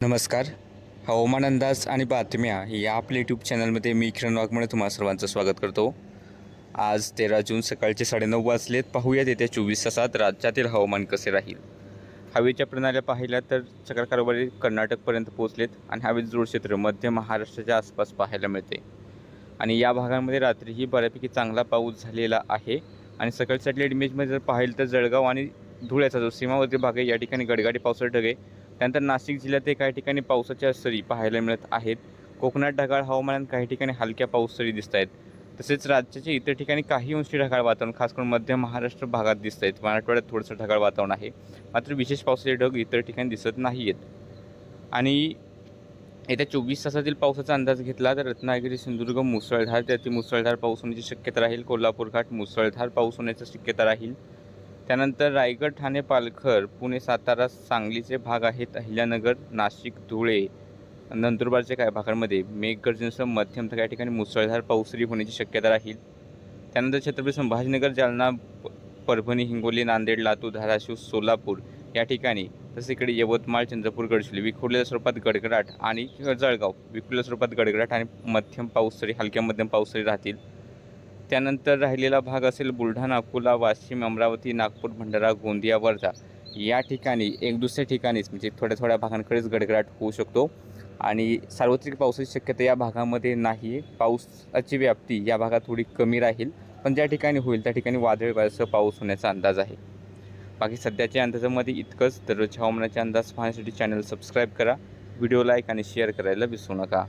नमस्कार. हवामान अंदाज आणि बातम्या या आपल्या यूट्यूब चॅनलमध्ये मी किरण वाघमळे तुम्हा सर्वांचं स्वागत करतो. आज तेरा जून सकाळचे साडेनऊ वाजलेत. पाहूयात येत्या चोवीस तासात राज्यातील हवामान कसे राहील. हवेच्या प्रणाल्या पाहिल्या तर चक्रकारवारी कर्नाटकपर्यंत पोहोचलेत आणि हवेचं जोड क्षेत्र मध्य महाराष्ट्राच्या आसपास पाहायला मिळते. आणि या भागांमध्ये रात्रीही बऱ्यापैकी चांगला पाऊस झालेला आहे. आणि सकाळी सॅटेलाईट इमेजमध्ये जर पाहिलं तर जळगाव आणि धुळ्याचा जो सीमावर्ती भाग आहे या ठिकाणी गडगाडी पावसाळी ढगे त्यानंतर नाशिक जिल्ह्यात काही ठिकाणी पावसाच्या सरी पाहायला मिळत आहेत. कोकणात ढगाळ हवामानात काही ठिकाणी हलक्या पाऊस सरी दिसत आहेत. तसेच राज्याच्या इतर ठिकाणी काही अंशी ढगाळ वातावरण खास करून मध्य महाराष्ट्र भागात दिसत आहेत. मराठवाड्यात थोडंसं ढगाळ वातावरण आहे. मात्र विशेष पावसाचे ढग इतर ठिकाणी दिसत नाही आहेत आणि येत्या चोवीस तासातील पावसाचा अंदाज घेतला तर रत्नागिरी सिंधुदुर्ग मुसळधार त्यातील मुसळधार पाऊस होण्याची शक्यता राहील. कोल्हापूर घाट मुसळधार पाऊस होण्याची शक्यता राहील. त्यानंतर रायगड ठाणे पालघर पुणे सातारा सांगलीचे भाग आहेत अहिल्यानगर नाशिक धुळे नंदुरबारच्या काही भागांमध्ये मेघगर्जनेसह मध्यम तर काही ठिकाणी मुसळधार पाऊसरी होण्याची शक्यता राहील. त्यानंतर छत्रपती संभाजीनगर जालना परभणी हिंगोली नांदेड लातूर धाराशिव सोलापूर या ठिकाणी तसेकडे इकडे यवतमाळ चंद्रपूर गडचिरोली विखुरलेल्या स्वरूपात गडगडाट आणि जळगाव विखुरलेल्या स्वरूपात गडगडाट आणि मध्यम पाऊसरी हलक्या मध्यम पाऊसरी राहतील. त्यानंतर राहिलेला भाग असेल बुलढाणा अकोला वाशिम अमरावती नागपूर भंडारा गोंदिया वर्धा. या ठिकाणी एक दुसऱ्या ठिकाणीच म्हणजे थोड्या थोड्या भागांकडेच गडगडाट होऊ शकतो. आणि सार्वत्रिक पावसाची शक्यता या भागामध्ये नाही पावसाची व्याप्ती या भागात थोडी कमी राहील. पण ज्या ठिकाणी होईल त्या ठिकाणी वादळी वाऱ्यासह पाऊस होण्याचा अंदाज आहे. बाकी सध्याच्या अंदाजामध्ये इतकंच. दररोज हवामानाचे अंदाज पाहण्यासाठी चॅनल सबस्क्राईब करा. व्हिडिओ लाईक आणि शेअर करायला विसरू नका.